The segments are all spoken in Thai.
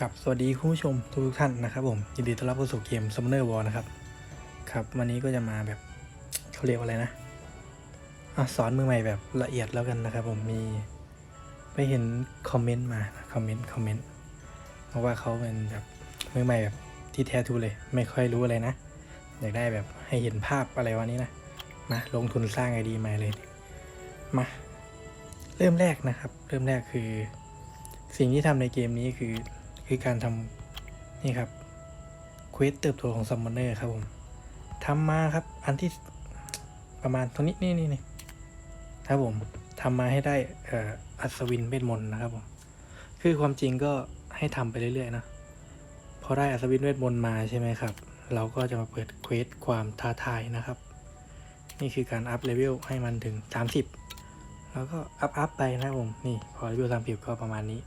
ครับสวัสดีคุณผู้ชมทุกท่านนะครับผมยินดีต้อนรับเข้าสู่เกม Summoner War นะครับครับวันนี้ก็จะมาแบบเขาเรียกว่าอะไรนะอะสอนมือใหม่แบบละเอียดแล้วกันนะครับผมมีไปเห็นคอมเมนต์มาคอมเมนต์คอมเมนต์เพราะว่าเขาเป็นแบบมือใหม่แบบที่แท้ทูเลย ไม่ค่อยรู้อะไรนะ อยากได้แบบให้เห็นภาพอะไรวันนี้นะมาลงทุนสร้างไอดีใหม่เลยมาเริ่มแรกนะครับ เริ่มแรกคือ สิ่งที่ทำในเกมนี้คือ คือการทำนี่ครับเควสเติบโตของซัมมอนเนอร์ครับผมทำมาครับอันที่ประมาณตรงนี้นี่นี่นี่ครับผมทำมาให้ได้อ,อัศวินเวทมนต์นะครับผมคือความจริงก็ให้ทำไปเรื่อยๆนะพอได้อัศวินเวทมนต์มาใช่ไหมครับ เราก็จะมาเปิดเควสความท้าทายนะครับ นี่คือการอัพเลเวลให้มันถึง 30 แล้วก็อัพอัพไปนะครับผม นี่พอเลเวล30ก็ประมาณนี้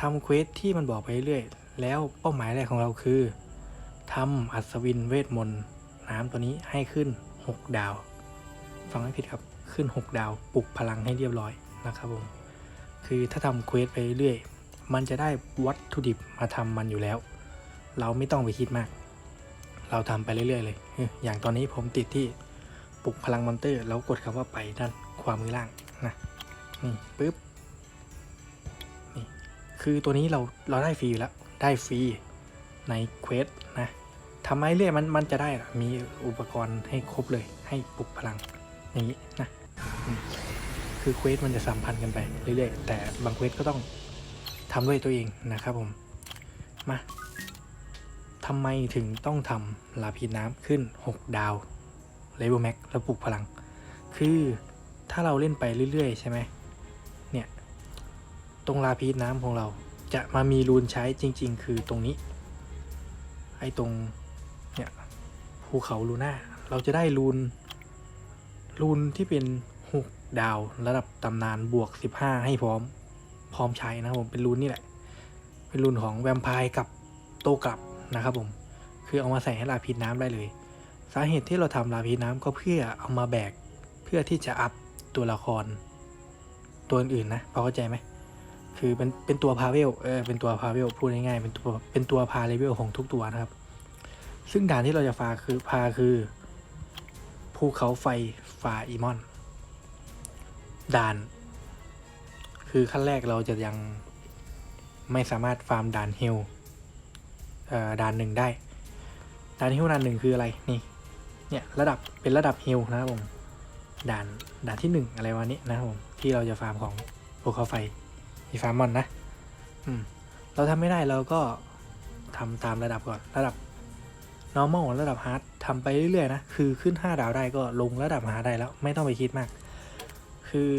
ทำเควสที่มันบอกไปเรื่อยๆ แล้วเป้าหมายแรกของเราคือทำอัศวินเวทมนต์น้ำตัวนี้ให้ขึ้น 6 ดาว ฟังไม่ผิดครับ ขึ้น 6 ดาวปลุกพลังให้เรียบร้อยนะครับผม คือถ้าทำเควสไปเรื่อยๆ มันจะได้วัตถุดิบมาทำมันอยู่แล้ว เราไม่ต้องไปคิดมาก เราทำไปเรื่อยๆ เลยอออย่างตอนนี้ผมติดที่ปลุกพลังมอนเตอร์ แล้วกดคำว่าไปด้านขวามือล่างนะ นี่ปึ๊บ คือตัวนี้เราเราได้ฟรีอยู่แล้ว ได้ฟรีในเควสนะทำไมเรื่อยมันมันจะได้มีอุปกรณ์ให้ครบเลย ให้ปลุกพลังอย่างนี้นะคือเควสมันจะสัมพันธ์กันไปเรื่อยๆ แต่บางเควสก็ต้องทำด้วยตัวเองนะครับผม มาทำไมถึงต้องทำลาพีน้ำขึ้น 6 ดาวเลเวลแม็กแล้วปลุกพลัง คือถ้าเราเล่นไปเรื่อยๆ ใช่ไหม ตรงลาพีสน้ำของเรา จะมามีรูนใช้จริง ๆ คือตรงนี้ ไอ้ตรงเนี่ยภูเขาลูน่าเราจะได้รูนรูนที่เป็นหกดาวระดับตำนานบวก15ให้พร้อม พร้อมใช้นะครับผมเป็นรูนนี่แหละ เป็นรูนของแวมไพร์กับโตกลับนะครับผมคือเอามาใส่ให้ลาพีสน้ำได้เลย สาเหตุที่เราทำลาพีสน้ำก็เพื่อเอามาแบก เพื่อที่จะอัพตัวละคร ตัวอื่นนะพอเข้าใจไหม คือเป็นเป็นตัวพาเวลเออเป็นตัวพาเวลพูดง่ายๆเป็นตัวเป็นตัวพาเลเวลของทุกตัวนะครับ ซึ่งด่านที่เราจะฟาคือพาคือภูเขาไฟฟาอีมอน ด่าน คือขั้นแรกเราจะยังไม่สามารถฟาร์มด่านฮิลอ่อด่านหนึ่งได้ ด่านฮิลด่านหนึ่งคืออะไรนี่เนี่ยระดับเป็นระดับฮิลนะครับผมด่านด่านที่หนึ่งอะไรวันนี้นะครับผมที่เราจะฟาร์มของภูเขาไฟ มีฟาร์มอนนะ อืม เราทำไม่ได้เราก็ทำตามระดับก่อน ระดับ normal ระดับ hard ทำไปเรื่อยๆนะ คือขึ้น 5 ดาวได้ก็ลงระดับ hard ได้แล้ว ไม่ต้องไปคิดมาก คือ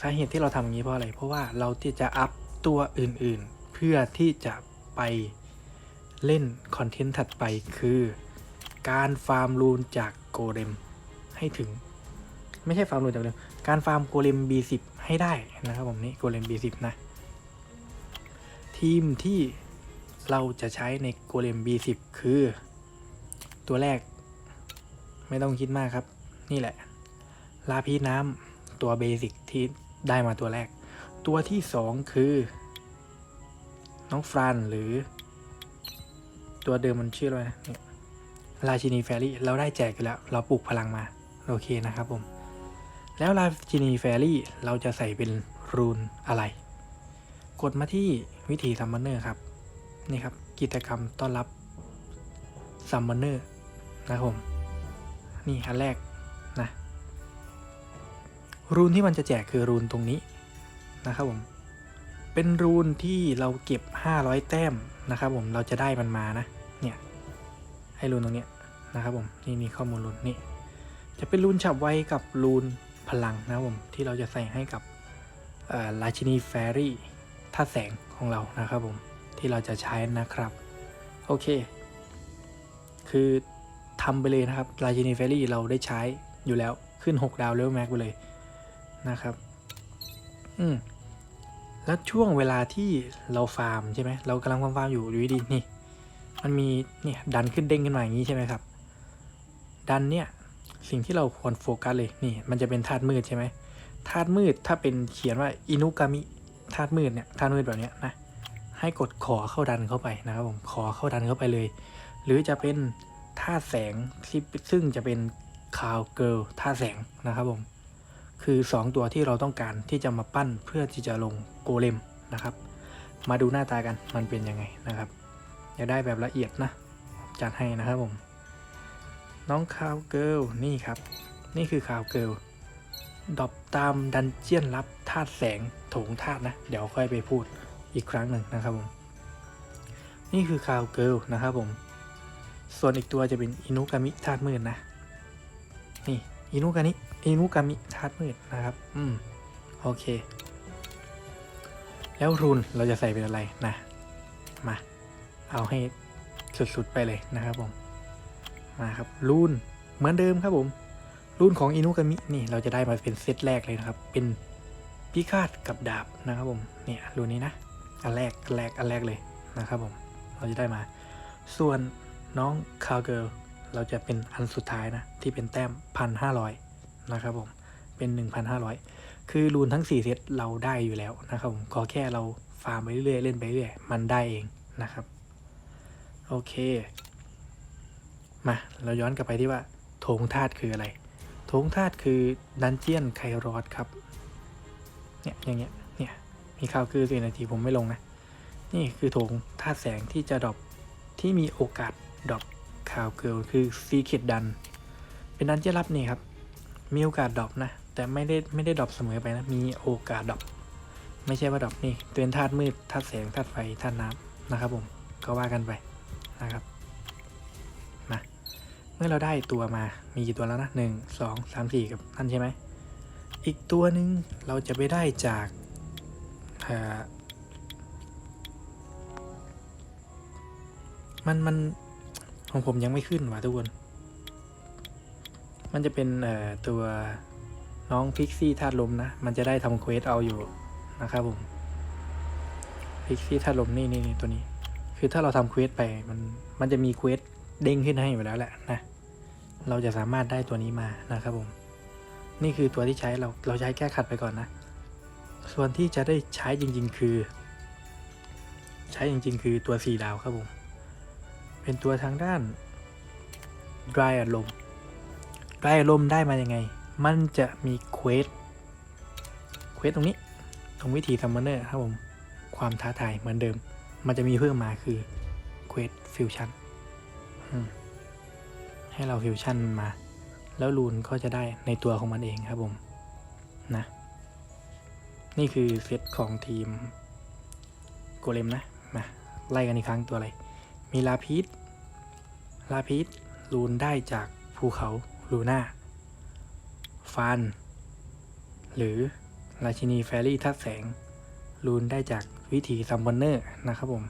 สาเหตุที่เราทำอย่างนี้เพราะอะไร เพราะว่าเราที่จะอัพตัวอื่นๆ เพื่อที่จะไปเล่นคอนเทนต์ถัดไปคือการฟาร์มรูนจากโกเลมให้ถึง ไม่ใช่ฟาร์มรูนจากโกเลม การฟาร์มโกเลม B10 ให้ได้นะครับผมนี่โกเลม B10 นะ ทีมที่เราจะใช้ในโกเลม B10 คือ ตัวแรก ไม่ต้องคิดมากครับ นี่แหละ ลาพีน้ำตัวเบสิกที่ได้มาตัวแรก ตัวที่สองคือ น้องฟรานหรือ ตัวเดิมมันชื่ออะไรนะราชินีแฟรี่เราได้แจกอยู่แล้ว เราปลุกพลังมา โอเคนะครับผม แล้วลาจินีแฟรี่เราจะใส่เป็นรูนอะไร กดมาที่วิธีซัมมอนเนอร์ครับ นี่ครับ กิจกรรมต้อนรับซัมมอนเนอร์นะครับผม นี่อันแรกนะ รูนที่มันจะแจกคือรูนตรงนี้นะครับผม เป็นรูนที่เราเก็บ 500 แต้มนะครับผมเราจะได้มันมานะ เนี่ยให้รูนตรงเนี้ยนะครับผมนี่มีข้อมูลรูนนี่จะเป็นรูนฉับไวกับรูน พลังนะผมที่เราจะใส่ให้กับราชินีแฟรี่ท่าแสงของเรานะครับผมที่เราจะใช้นะครับ โอเค คือทำไปเลยนะครับราชินีแฟรี่เราได้ใช้อยู่แล้วขึ้น 6 ดาวเลเวลแม็กไปเลยนะครับ อืมแล้วช่วงเวลาที่เราฟาร์มใช่ไหมเรากำลังฟาร์มอยู่อยู่ดีๆนี่ มันมีเนี่ยดันขึ้นเด้งขึ้นมาอย่างนี้ใช่ไหมครับ ดันเนี่ย สิ่งที่เราควรโฟกัสเลยนี่ มันจะเป็นธาตุมืดใช่ไหมธาตุมืดถ้าเป็นเขียนว่าอินุกามิธาตุมืดเนี่ยธาตุมืดแบบเนี้ยนะให้กดขอเข้าดันเข้าไปนะครับผมขอเข้าดันเข้าไปเลย หรือจะเป็นท่าตุแสงที่ซึ่งจะเป็นคาวเกิลท่าตุแสงนะครับผมคือ 2 ตัวที่เราต้องการที่จะมาปั้นเพื่อที่จะลงโกเลมนะครับ มาดูหน้าตากันมันเป็นยังไงนะครับอยากได้แบบละเอียดนะ จัดให้นะครับผม น้องคาวเกิลนี่ครับ นี่คือคาวเกิลดอปตามดันเจียนลับธาตุแสงโถงธาตุนะ เดี๋ยวค่อยไปพูดอีกครั้งหนึ่งนะครับผม นี่คือคาวเกิลนะครับผม ส่วนอีกตัวจะเป็นอินุกามิธาตุมืดนะ นี่อินุกามิอินุกามิธาตุมืดนะครับ อืม โอเค แล้วรูนเราจะใส่เป็นอะไรนะ มา เอาให้สุดๆไปเลยนะครับผม มาครับรูนเหมือนเดิมครับผมรูนของอินุกามินี่เราจะได้มาเป็นเซตแรกเลยนะครับ เป็นพิฆาตกับดาบนะครับผมเนี่ยรูนนี้นะอันแรกอันแรกอันแรกเลยนะครับผม เราจะได้มา ส่วนน้องคาวเกิลเราจะเป็นอันสุดท้ายนะ ที่เป็นแต้มพันห้าร้อยนะครับผม เป็นหนึ่งพันห้าร้อยคือรูนทั้งสี่เซตเราได้อยู่แล้วนะครับผมขอแค่เราฟาร์มไปเรื่อยๆเล่นไปเรื่อยมันได้เองนะครับ โอเค มาเราย้อนกลับไปที่ว่าโถงธาตุคืออะไร โถงธาตุคือดันเจียนไครอดครับ เนี่ยอย่างเงี้ย เนี่ย มีข่าวคือสี่นาทีผมไม่ลงนะ นี่คือโถงธาตุแสงที่จะดรอปที่มีโอกาสดรอปข่าวเกิลคือซีเคดดัน เป็นดันเจียนลับนี่ครับ มีโอกาสดรอปนะ แต่ไม่ได้ไม่ได้ดรอปเสมอไปนะ มีโอกาสดรอปไม่ใช่ว่าดรอปนี่เป็นธาตุมืดธาตุแสงธาตุไฟธาตุน้ำนะครับผมก็ว่ากันไปนะครับ มื่อเราได้ตัวมามีกี่ตัวแล้วนะหนึ่งสองสามสี่กับนั่นใช่ไหมอีกตัวหนึ่งเราจะไปได้จากอ่อมันมันของผมยังไม่ขึ้นว่ะทุกคน มันจะเป็นเอ่อตัวน้องพิกซี่ธาตุลมนะ มันจะได้ทำเควสเอาอยู่นะครับผมพิกซี่ธาตุลมนี่นี่นี่ตัวนี้ คือถ้าเราทำเควสไปมันมันจะมีเควสเด้งขึ้นให้อยู่แล้วแหละนะ เราจะสามารถได้ตัวนี้มานะครับผม นี่คือตัวที่ใช้เราเราใช้แก้ขัดไปก่อนนะ ส่วนที่จะได้ใช้จริง ๆ คือ ใช้จริง ๆ คือตัวสีดาวครับผม เป็นตัวทางด้าน dry อารมณ์ dry อารมณ์ได้มายังไง มันจะมีเควสเควสตรงนี้ ตรงวิธีซัมมอนเนอร์ครับผม ความท้าทายเหมือนเดิม มันจะมีเพิ่มมาคือเควสฟิวชั่น ให้เราฟิวชั่นมันมา แล้วรูนก็จะได้ในตัวของมันเองครับผมนะ นี่คือเซตของทีมโกเลมนะมาไล่กันอีกครั้งตัวอะไร มีลาพีสลาพีสรูนได้จากภูเขาลูน่าฟานหรือราชินีแฟรี่ทัดแสงรูนได้จากวิธีซัมบอนเนอร์นะครับผม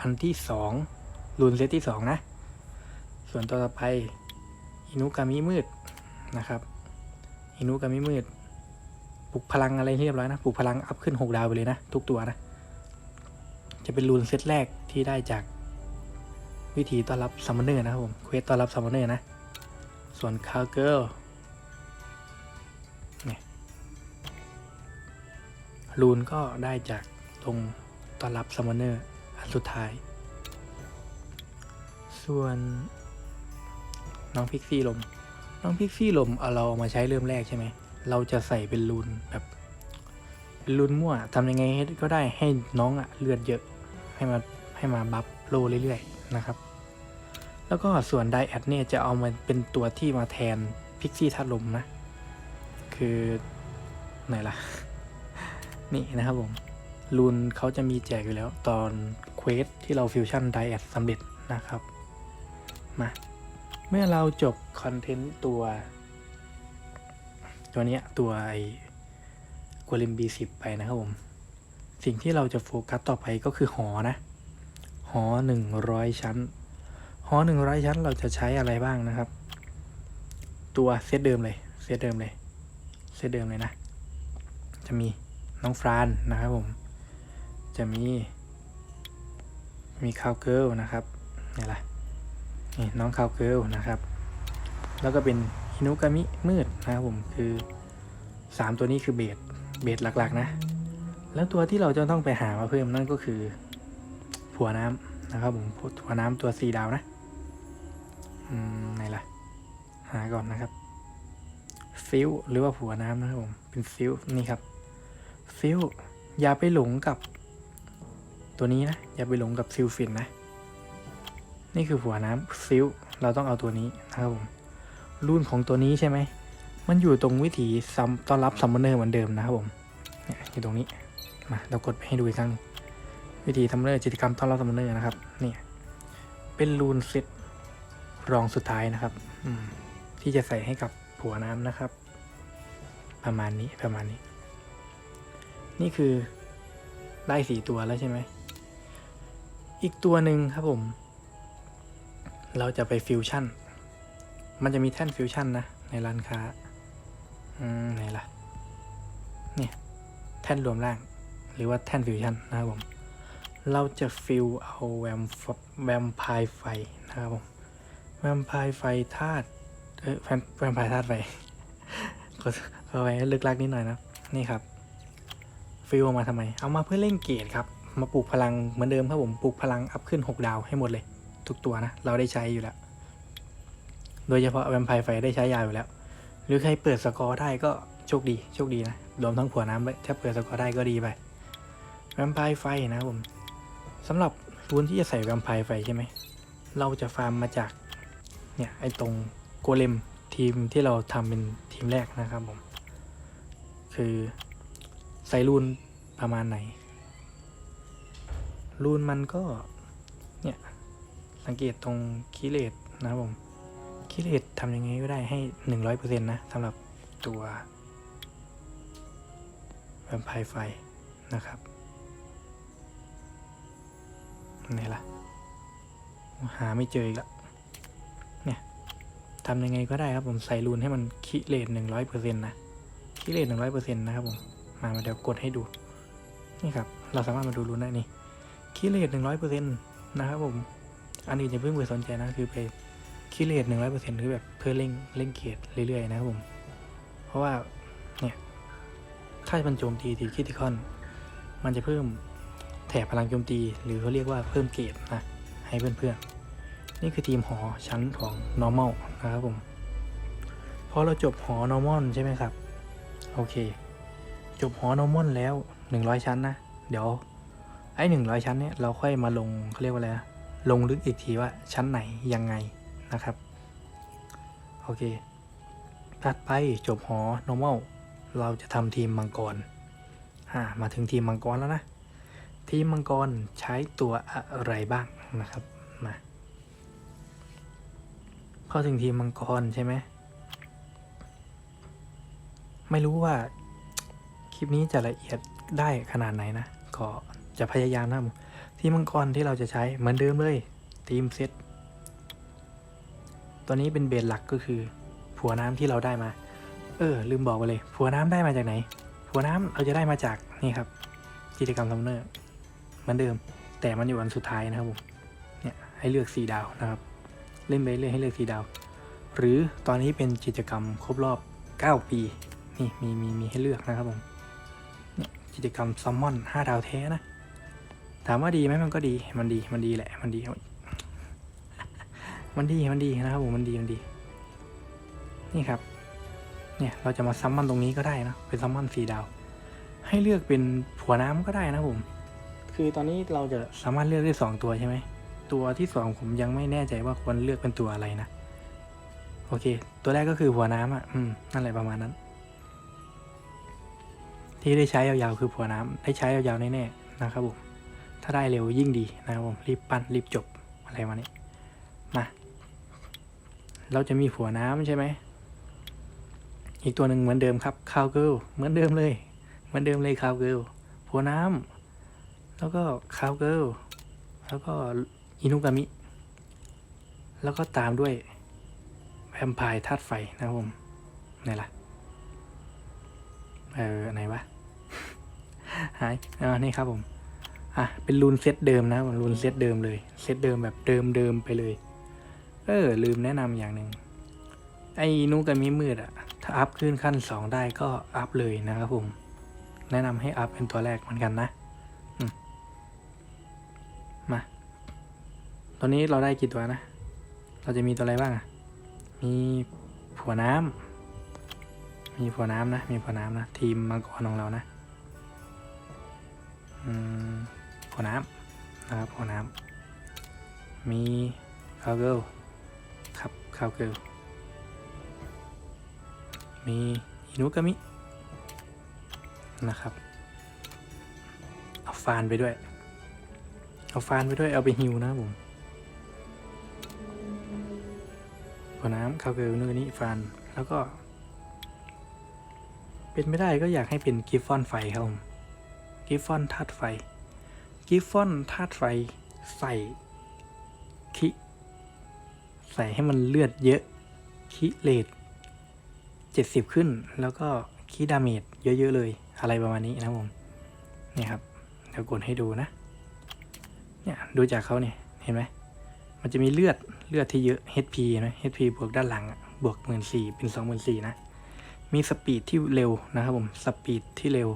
อันที่สองรูนเซตที่สองนะ ส่วนตัวต่อไป อินุกามิมืดนะครับอินุกามิมืดปลุกพลังอะไรเรียบร้อยนะปลุกพลังอัพขึ้น 6 ดาวไปเลยนะ ทุกตัวนะ จะเป็นรูนเซตแรกที่ได้จากวิธีต้อนรับซัมมอนเนอร์นะครับผมเควสต้อนรับซัมมอนเนอร์นะ ส่วนคาเกิลเนี่ยรูนก็ได้จากตรงต้อนรับซัมมอนเนอร์อันสุดท้าย ส่วน น้องพิกซี่ลม น้องพิกซี่ลมเอาเราเอามาใช้เริ่มแรกใช่ไหม เราจะใส่เป็นรูนแบบเป็นรูนมั่วทำยังไงก็ได้ให้น้องอะเลือดเยอะ ให้มาให้มาบัฟโลเรื่อยๆนะครับ แล้วก็ส่วนไดแอดเนี่ยจะเอามาเป็นตัวที่มาแทนพิกซี่ธาตุลมนะ คือ ไหนล่ะ นี่นะครับผมรูนเขาจะมีแจกอยู่แล้วตอนเควสที่เราฟิวชั่นไดแอดสำเร็จนะครับ มา เมื่อเราจบคอนเทนต์ตัว ตัวนี้ตัวไอ้กวลิมบีสิบไปนะครับผม สิ่งที่เราจะโฟกัสต่อไปก็คือหอนะ หอหนึ่งร้อยชั้น หอหนึ่งร้อยชั้นเราจะใช้อะไรบ้างนะครับ ตัวเซตเดิมเลยเซตเดิมเลยเซตเดิมเลยนะ จะมีน้องฟรานนะครับผม จะมีมีคาวเกิลนะครับนี่แหละ นี่น้องคาวเกิลนะครับ แล้วก็เป็นฮินุกามิมืดนะครับผมคือ 3 ตัวนี้คือเบสเบสหลักๆนะ แล้วตัวที่เราจะต้องไปหามาเพิ่มนั่นก็คือผัวน้ำนะครับผมผัวน้ำตัวสี่ดาวนะอืมไหนล่ะ หาก่อนนะครับฟิลหรือว่าผัวน้ำนะครับผมเป็นฟิลนี่ครับฟิลอย่าไปหลงกับตัวนี้นะ อย่าไปหลงกับซิลฟินนะ นี่คือผัวน้ำฟิลเราต้องเอาตัวนี้นะครับผมรุ่นของตัวนี้ใช่ไหม มันอยู่ตรงวิธีซัมต้อนรับซัมมอนเนอร์เหมือนเดิมนะครับผมเนี่ยอยู่ตรงนี้มาเรากดไปให้ดูอีกครั้งวิธีซัมมอนเนอร์กิจกรรมต้อนรับซัมมอนเนอร์นะครับเนี่ยเป็นรูนเซตรองสุดท้ายนะครับอืมที่จะใส่ให้กับผัวน้ำนะครับ ประมาณนี้ประมาณนี้ นี่คือได้สี่ตัวแล้วใช่ไหมอีกตัวหนึ่งครับผม เราจะไปฟิวชั่น มันจะมีแท่นฟิวชั่นนะ ในร้านค้า อืมไหนล่ะ เนี่ย แท่นรวมร่าง หรือว่าแท่นฟิวชั่นนะครับผม เราจะฟิวเอาแวมแวมไพร์ไฟนะครับผม แวมไพร์ไฟธาตุ เอ้ยแวมแวมไพร์ธาตุไฟก็เอาไว้ลึกลักนิดหน่อยนะ นี่ครับ ฟิลออกมาทำไม เอามาเพื่อเล่นเกรดครับ มาปลูกพลังเหมือนเดิมครับผม ปลูกพลังอัพขึ้น 6 ดาวให้หมดเลย ทุกตัวนะ เราได้ใช้อยู่แล้ว โดยเฉพาะแวมไพร์ไฟได้ใช้ยาวอยู่แล้ว หรือใครเปิดสกอร์ได้ก็โชคดีโชคดีนะรวมทั้งผัวน้ำด้วยถ้าเปิดสกอร์ได้ก็ดีไปแวมไพร์ไฟนะผมสำหรับรูนที่จะใส่แวมไพร์ไฟใช่ไหมเราจะฟาร์มมาจากเนี่ยไอ้ตรงโกเลมทีมที่เราทำเป็นทีมแรกนะครับผม คือใส่รูนประมาณไหนรูนมันก็เนี่ย สังเกตตรงคิเลตนะครับผมคิเลตทำยังไงก็ได้ให้หนึ่งร้อยเปอร์เซ็นต์นะสำหรับตัวแวมไพร์ไฟนะครับนี่ล่ะ หาไม่เจออีกละเนี่ยทำยังไงก็ได้ครับผมใส่รูนให้มันคิเลตหนึ่งร้อยเปอร์เซ็นต์นะคิเลตหนึ่งร้อยเปอร์เซ็นต์นะครับผมมามาเดี๋ยวกดให้ดู นี่ครับ เราสามารถมาดูรูนได้นี่คิเลตหนึ่งร้อยเปอร์เซ็นต์นะครับผม อันอื่นอย่าเพิ่งไปสนใจนะคือไปคิเลตหนึ่งร้อยเปอร์เซ็นต์คือแบบเพื่อเล่งเล่งเกียรเรื่อยๆนะครับผม เพราะว่าเนี่ยถ้ามันโจมตีทีคิติคอน มันจะเพิ่มแถบพลังโจมตี หรือเขาเรียกว่าเพิ่มเกรดนะให้เพื่อนๆ นี่คือทีมหอชั้นของ normal นะครับผมพอเราจบหอ normal ใช่ไหมครับ โอเค จบหอ normal แล้ว 100 ชั้นนะ เดี๋ยวไอ้100 ชั้นเนี่ยเราค่อยมาลงเขาเรียกว่าอะไรนะ ลงลึกอีกทีว่าชั้นไหนยังไงนะครับ โอเค ถัดไปจบหอ normal เราจะทำทีมมังกรอ่ามาถึงทีมมังกรแล้วนะ ทีมมังกรใช้ตัวอะไรบ้างนะครับ มาพอถึงทีมมังกรใช่ไหม ไม่รู้ว่าคลิปนี้จะละเอียดได้ขนาดไหนนะ ก็ จะพยายามนะทีมมังกรที่เราจะใช้เหมือนเดิมเลยทีมเซตตัวนี้เป็นเบสหลักก็คือ ผัวน้ำที่เราได้มา เออ ลืมบอกไปเลย ผัวน้ำได้มาจากไหน ผัวน้ำเราจะได้มาจากนี่ครับ กิจกรรมซัมเนอร์เหมือนเดิม แต่มันอยู่วันสุดท้ายนะครับผมเนี่ยให้เลือกสีดาวนะครับ เล่นไปเรื่อยให้เลือกสีดาว หรือตอนนี้เป็นกิจกรรมครบรอบ 9 ปีนี่มีมีมีให้เลือกนะครับผมกิจกรรมซัมมอน5ดาวแท้นะ ถามว่าดีไหมมันก็ดี มันดี มันดีแหละ มันดี มันดี มันดีนะครับผม มันดี มันดี นี่ครับ เนี่ย เราจะมาซัมมอนตรงนี้ก็ได้นะ เป็นซัมมอนสีดาว ให้เลือกเป็นผัวน้ำก็ได้นะผม คือตอนนี้เราจะสามารถเลือกได้สองตัวใช่ไหม ตัวที่สองผมยังไม่แน่ใจว่าควรเลือกเป็นตัวอะไรนะ โอเค ตัวแรกก็คือหัวน้ำอะ อืม นั่นแหละประมาณนั้น ที่ได้ใช้ยาวๆคือผัวน้ำได้ใช้ยาวๆแน่ๆนะครับผม ถ้าได้เร็วยิ่งดีนะครับผมรีบปั้นรีบจบอะไรมานี้มาเราจะมีผัวน้ำใช่ไหมอีกตัวหนึ่งเหมือนเดิมครับคาวเกิลเหมือนเดิมเลย เหมือนเดิมเลยคาวเกิลผัวน้ำแล้วก็คาวเกิลแล้วก็อินุกามิ แล้วก็ตามด้วยแวมไพร์ธาตุไฟนะครับผมไหนล่ะ เออไหนวะ หายอ่านี่ครับผม อะ เป็นรูนเซตเดิมนะรูนเซตเดิมเลย เซตเดิมแบบเดิมเดิมไปเลย เออ ลืมแนะนำอย่างหนึ่งไอ้นุกามิมืดอะถ้าอัพขึ้นขั้นสองได้ก็อัพเลยนะครับผม แนะนำให้อัพเป็นตัวแรกเหมือนกันนะมา ตอนนี้เราได้กี่ตัวนะ เราจะมีตัวอะไรบ้างอะมีผัวน้ำ มีผัวน้ำนะ มีผัวน้ำนะ ทีมมังกรของเรานะ อืม ผัวน้ำนะครับผัวน้ำมีคาวเกิลครับคาวเกิลมีอินุกามินะครับ เอาฟานไปด้วย เอาฟานไปด้วยเอาไปฮิวนะผมผัวน้ำคาวเกิลนูกามิฟานแล้วก็เป็นไม่ได้ก็อยากให้เป็นกิฟฟอนไฟครับผมกิฟฟอนธาตุไฟ กิฟฟอนธาตุไฟใส่คิใส่ให้มันเลือดเยอะ คิเลดเจ็ดสิบขึ้น แล้วก็คิดาเมจเยอะ ๆ เลย อะไรประมาณนี้นะผมเนี่ยครับเดี๋ยวกดให้ดูนะ เนี่ยดูจากเขาเนี่ยเห็นไหมมันจะมีเลือดเลือดที่เยอะ HP นไหม HP บวกด้านหลังบวกหมื่นสี่เป็นสองหมื่นสี่นะ มีสปีดที่เร็วนะครับผม สปีดที่เร็ว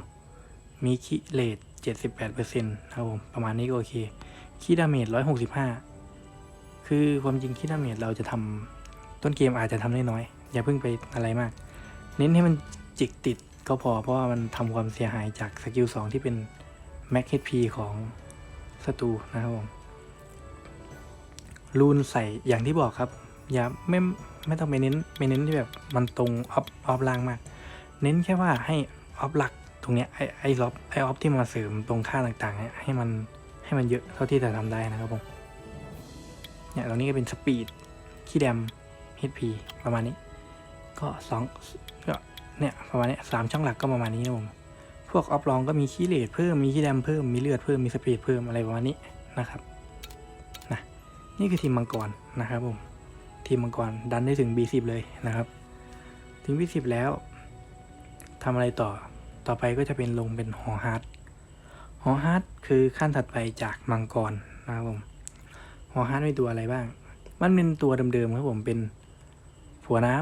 มีคิเลตเจ็ด สิบแปดเปอร์เซ็นต์นะครับผมประมาณนี้ก็โอเคคีดาเมจร้อยหกสิบห้าคือความจริงคีดาเมจเราจะทำต้นเกมอาจจะทำได้น้อย อย่าเพิ่งไปอะไรมาก เน้นให้มันจิกติดก็พอเพราะว่ามันทำความเสียหายจากสกิลสองที่เป็นแม็ก HP ของศัตรูนะครับผมรูนใส่อย่างที่บอกครับ อย่าไม่ไม่ต้องไปเน้นไปเน้นที่แบบมันตรงออฟออฟล่างมาก เน้นแค่ว่าให้ออฟหลัก รงเนี้ยไอไอล็อบไอออฟที่มาเสริมตรงค่าต่างๆเนี่ยให้มันให้มันเยอะเท่าที่จะทำได้นะครับผมเนี่ยตรงนี้ก็เป็นสปีดขี้แดม HP ประมาณนี้ ก็สองก็เนี่ยประมาณนี้สามช่องหลักก็ประมาณนี้นะผมพวกออฟลองก็มีขี้เลดเพิ่มมีขี้แดมเพิ่มมีเลือดเพิ่มมีสปีดเพิ่มอะไรประมาณนี้นะครับนะนี่คือทีมมังกรนะครับผมทีมมังกรดันได้ถึง B10 เลยนะครับ ถึง B10 แล้วทำอะไรต่อ ต่อไปก็จะเป็นลงเป็นหอฮาร์ดหอฮาร์ดคือขั้นถัดไปจากมังกรนะครับผมหอฮาร์ดมีตัวอะไรบ้าง มันเป็นตัวเดิมๆครับผมเป็นผัวน้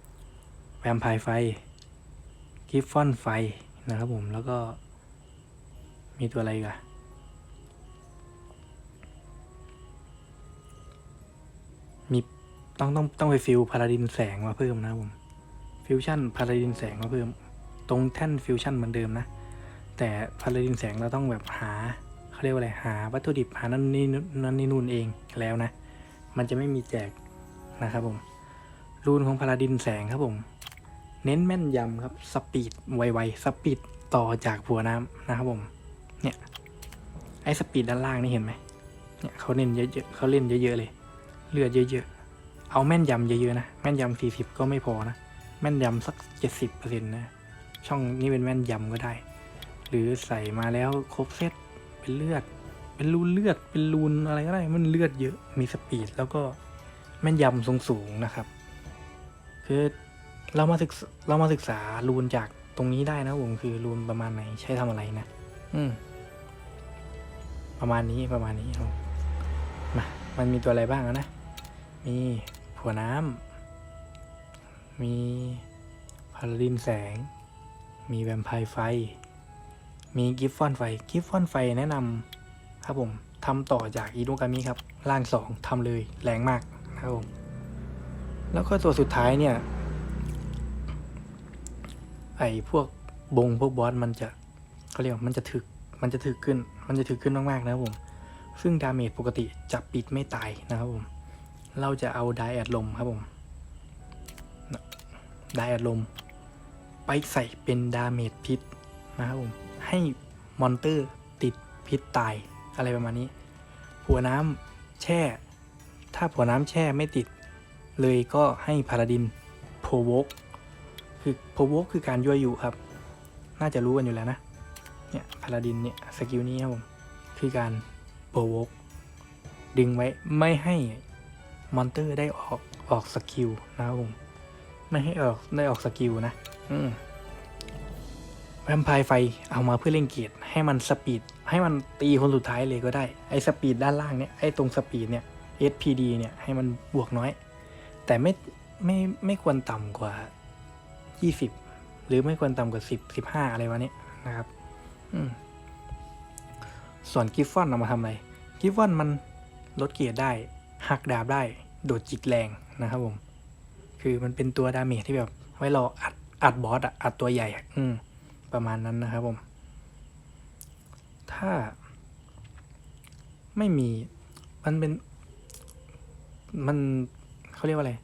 ำแวมไพร์ไฟกิฟฟอนไฟนะครับผมแล้วก็ มีตัวอะไรกันมีต้องต้องต้องไปฟิวพาราดินแสงมาเพิ่มนะครับผมฟิวชั่นพาราดินแสงมาเพิ่ม ตรงแท่นฟิวชั่นเหมือนเดิมนะ แต่พาราดินแสงเราต้องแบบหาเขาเรียกว่าอะไรหาวัตถุดิบหานั่นนี่นั่นนี่นู่นเองแล้วนะ มันจะไม่มีแจกนะครับผมรูนของพาราดินแสงครับผม เน้นแม่นยำครับสปีดไวๆสปีดต่อจากผัวน้ำนะครับผมเนี่ยไอ้สปีดด้านล่างนี่เห็นไหมเนี่ยเขาเน้นเยอะๆเขาเล่นเยอะๆเลย เลือดเยอะๆ เอาแม่นยำเยอะๆนะ แม่นยำสี่สิบก็ไม่พอนะ แม่นยำสักเจ็ดสิบเปอร์เซ็นต์นะ ช่องนี้เป็นแม่นยำก็ได้ หรือใส่มาแล้วครบเซตเป็นเลือด เป็นรูนเลือดเป็นรูนอะไรก็ได้มันเลือดเยอะมีสปีดแล้วก็แม่นยำสูงๆนะครับ คือเรามาศึกษาเรามาศึกษารูนจากตรงนี้ได้นะผมคือรูนประมาณไหนใช้ทำอะไรนะ อืมประมาณนี้ประมาณนี้ครับผมมามันมีตัวอะไรบ้างอะนะ มีผัวน้ำมีพาราดินแสง มีแวมไพร์ไฟ มีกิฟฟอนไฟ กิฟฟอนไฟแนะนำครับผมทำต่อจากอีนุกามิครับร่างสองทำเลยแรงมากนะครับผม แล้วก็ตัวสุดท้ายเนี่ย ไอพวกบงพวกบอสมันจะเขาเรียกมันจะถึก มันจะถึกขึ้น มันจะถึกขึ้นมากๆนะครับผม ซึ่งดาเมจปกติจะปิดไม่ตายนะครับผม เราจะเอาไดแอดลมครับผมไดแอดลม ไปใส่เป็นดาเมจพิษนะครับผมให้มอนเตอร์ติดพิษตายอะไรประมาณนี้ ผัวน้ำแช่ ถ้าผัวน้ำแช่ไม่ติด เลยก็ให้พาราดินโพวกคือโพวกคือการยั่วยุครับ น่าจะรู้กันอยู่แล้วนะ เนี่ยพาราดินเนี่ยสกิลนี้ครับผมคือการโพวกดึงไว้ไม่ให้มอนเตอร์ได้ออกออกสกิลนะครับผม ไม่ให้ออกได้ออกสกิลนะอืมแวมไพร์ไฟเอามาเพื่อเล่นเกียรให้มันสปีด ให้มันตีคนสุดท้ายเลยก็ได้ ไอ้สปีดด้านล่างเนี่ย ไอ้ตรงสปีดเนี่ย SPD เนี่ยให้มันบวกน้อย แต่ไม่ไม่ไม่ควรต่ำกว่า 20 หรือไม่ควรต่ำกว่า 10 15 อะไรวะเนี่ยนะครับ อืมส่วนกิฟฟอนเอามาทำอะไร กิฟฟอนมันลดเกียร์ได้ หักดาบได้ โดดจิกแรงนะครับผม คือมันเป็นตัวดาเมจที่แบบ ไว้รออัดอัดบอสอะอัดตัวใหญ่อืม ประมาณนั้นนะครับผม ถ้า ไม่มี มันเป็น มันเขาเรียกว่าอะไร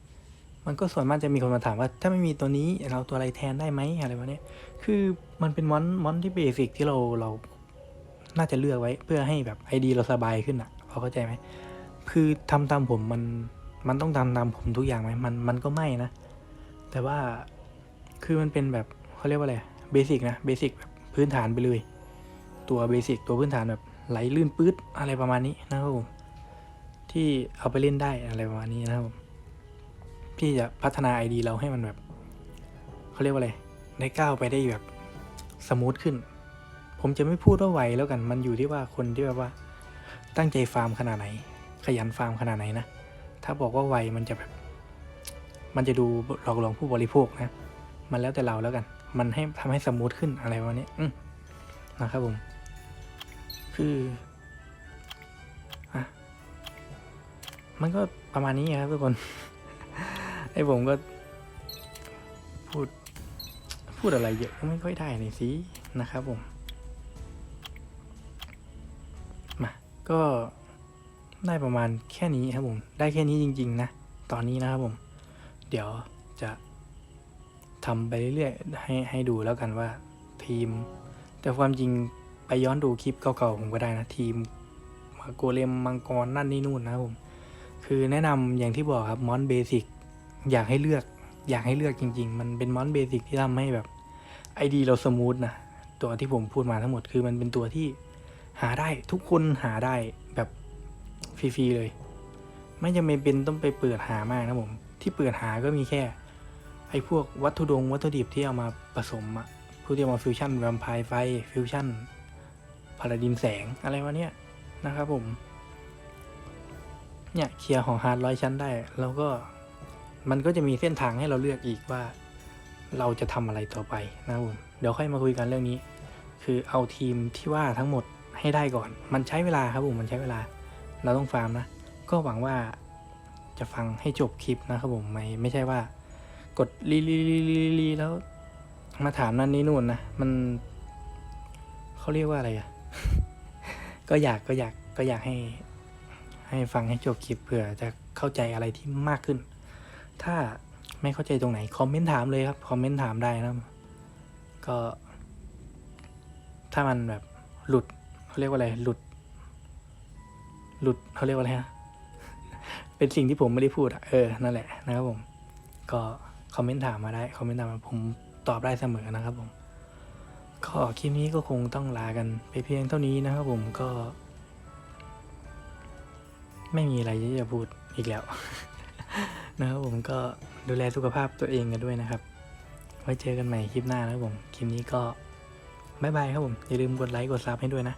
มันก็ส่วนมากจะมีคนมาถามว่า ถ้าไม่มีตัวนี้เราตัวอะไรแทนได้ไหมอะไรวะเนี้ยคือมันเป็นมอนมอนที่เบสิกที่เราเรา น่าจะเลือกไว้ เพื่อให้แบบไอดีเราสบายขึ้นอะพอเข้าใจไหมคือทำตามผมมัน มันต้องทำตามผมทุกอย่างไหมมันมันก็ไม่นะ แต่ว่าคือมันเป็นแบบเขาเรียกว่าอะไรเบสิกนะเบสิกแบบพื้นฐานไปเลย ตัวเบสิกตัวพื้นฐานแบบไหลลื่นปื๊ดอะไรประมาณนี้นะครับผมที่เอาไปเล่นได้อะไรประมาณนี้นะครับผมพี่จะพัฒนาไอดีเราให้มันแบบเขาเรียกว่าอะไรได้ก้าวไปได้แบบสมูทขึ้น ผมจะไม่พูดว่าไวแล้วกัน มันอยู่ที่ว่าคนที่แบบว่าตั้งใจฟาร์มขนาดไหน ขยันฟาร์มขนาดไหนนะ ถ้าบอกว่าไวมันจะแบบ มันจะดูหลอกลวงผู้บริโภคนะ มันแล้วแต่เราแล้วกัน มันให้ทำให้สมูทขึ้นอะไรประมาณนี้อืมนะครับผม คืออะมันก็ประมาณนี้ครับทุกคนไอ้ผมก็ พูด พูดอะไรเยอะก็ไม่ค่อยได้นี่สินะครับผม มา ก็ ได้ประมาณแค่นี้ครับผมได้แค่นี้จริง ๆ นะ ตอนนี้นะครับผม เดี๋ยวจะทำไปเรื่อยๆให้ให้ดูแล้วกันว่าทีม แต่ความจริงไปย้อนดูคลิปเก่าๆผมก็ได้นะ ทีมโกเลมมังกรนั่นนี่นู่นนะครับผม คือแนะนำอย่างที่บอกครับมอนเบสิกอยากให้เลือกอยากให้เลือกจริง ๆ มันเป็นมอนเบสิกที่ทำให้แบบไอดีเราสมูทนะตัวที่ผมพูดมาทั้งหมดคือมันเป็นตัวที่หาได้ทุกคนหาได้แบบ ฟรีๆเลย ไม่จำเป็นต้องไปเปิดหามากนะผม ที่เปิดหาก็มีแค่ ไอ้พวกวัตถุดงวัตถุดิบที่เอามาผสมอะผู้ที่เอามาฟิวชั่นแวมไพร์ไฟฟิวชั่นพาราดินแสงอะไรวะเนี้ยนะครับผม เนี่ยเคลียร์ของฮาร์ดร้อยชั้นได้ แล้วก็มันก็จะมีเส้นทางให้เราเลือกอีกว่า เราจะทำอะไรต่อไปนะครับผมเดี๋ยวค่อยมาคุยกันเรื่องนี้ คือเอาทีมที่ว่าทั้งหมดให้ได้ก่อน มันใช้เวลาครับผมมันใช้เวลา เราต้องฟาร์มนะ ก็หวังว่าจะฟังให้จบคลิปนะครับผมไม่ไม่ใช่ว่ากดรีรีรีรีรีแล้ว มาถามนั่นนี่นู่นนะมันเขาเรียกว่าอะไรอะก็อยากก็อยากก็อยากให้ ให้ฟังให้จบคลิปเผื่อจะเข้าใจอะไรที่มากขึ้น ถ้าไม่เข้าใจตรงไหนคอมเมนต์ถามเลยครับคอมเมนต์ถามได้นะก็ ถ้ามันแบบหลุดเขาเรียกว่าอะไรหลุด หลุดเขาเรียกว่าอะไรฮะ เป็นสิ่งที่ผมไม่ได้พูดอะเออ นั่นแหละนะครับผม ก็คอมเมนต์ถามมาได้ คอมเมนต์ถามมาผมตอบได้เสมอนะครับผม ก็คลิปนี้ก็คงต้องลากันไปเพียงเท่านี้นะครับผมก็ ไม่มีอะไรที่จะพูดอีกแล้ว นะครับผมก็ดูแลสุขภาพตัวเองกันด้วยนะครับ ไว้เจอกันใหม่คลิปหน้านะครับผม คลิปนี้ก็บ๊ายบายครับผม อย่าลืมกดไลค์กดซับให้ด้วยนะ